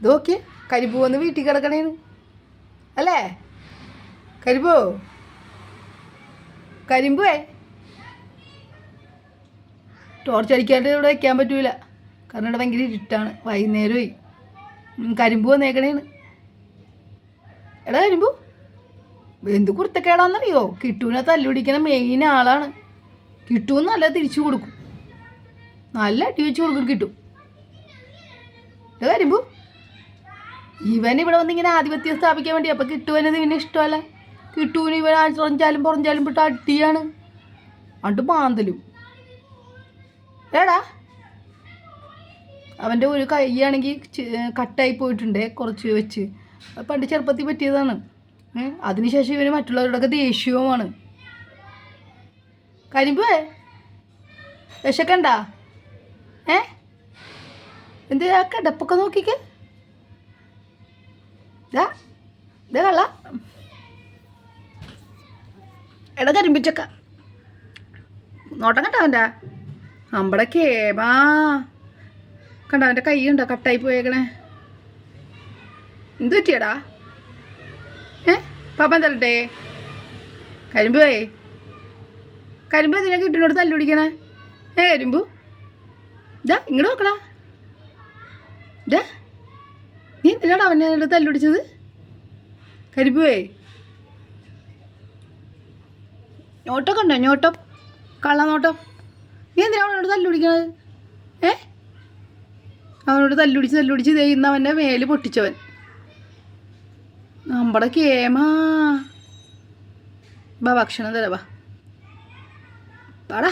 ഇത് കരിമ്പൂ വന്ന് വീട്ടിൽ കിടക്കണേന്ന് അല്ലേ? കരിപ്പൂ കരിമ്പുവേ? ടോർച്ച് അടിക്കാണ്ട് ഇവിടെ വയ്ക്കാൻ പറ്റൂല. കാരണം ഇവിടെ ഭയങ്കര ഇരുട്ടാണ്. വൈകുന്നേരമായി. കരിമ്പ് വന്നേക്കണേന്ന് എടാ കരിമ്പു എന്ത് കുർത്തക്കേടാന്നറിയോ കിട്ടൂനെ തല്ലുപിടിക്കുന്ന മെയിൻ ആളാണ്. കിട്ടൂന്ന് നല്ല തിരിച്ചു കൊടുക്കും. നല്ല അടി വെച്ച് കൊടുക്കും കിട്ടും. എടാ കരിമ്പു ഇവൻ ഇവിടെ വന്ന് ഇങ്ങനെ ആധിപത്യം സ്ഥാപിക്കാൻ വേണ്ടി അപ്പം കിട്ടുവനത് ഇവന് ഇഷ്ടമല്ല. കിട്ടുവിന് ഇവൻ ആഴ്ചാലും പുറഞ്ചാലും വിട്ട് അടിയാണ് അണ്ട് മാന്തലും. ഏടാ അവന്റെ ഒരു കൈയാണെങ്കിൽ കട്ടായി പോയിട്ടുണ്ട് കുറച്ച് വെച്ച്. പണ്ട് ചെറുപ്പത്തിൽ പറ്റിയതാണ്? അതിനുശേഷം ഇവന് മറ്റുള്ളവരോടൊക്കെ ദേഷ്യവുമാണ്. കരിമ്പേ വിശക്കണ്ട. ഏ? എന്ത് ആ കിടപ്പൊക്കെ നോക്കിക്കേ. ദാ ഇത് കള്ള. കരിമ്പിച്ചക്ക നോട്ടം കണ്ട അവന്റെ? നമ്മുടെ കേമാ കണ്ട അവന്റെ കൈ ഉണ്ടോ കട്ടായി പോയേക്കണേ? എന്ത് പറ്റിയടാ? ഏ? പാപ്പൻ തരട്ടെ കരിമ്പ് പോയേ. കരിമ്പ് എന്തിനാ കിട്ടിനോട് തല്ലുപിടിക്കണേ ഏ കരിമ്പു. ഇതാ ഇങ്ങോട്ട് നോക്കടാ. ഇതാ നീ എന്തിനാണ് അവനെ അടുത്ത് തല്ലുപിടിച്ചത്. കരിപ്പുവേ. ഞോട്ടൊക്കെ ഉണ്ടോ? ഞോട്ടം. കള്ളനോട്ടം നീ എന്തിനാണ് അവനോട് തല്ലുപിടിക്കണത്? ഏ? അവനോട് തല്ലുപിടിച്ച് തല്ലുപിടിച്ച് ഇന്ന് അവന്റെ മേൽ പൊട്ടിച്ചവൻ. നമ്മുടെ കേമാ. ബാ ഭക്ഷണം തരാ ബാ പാടാ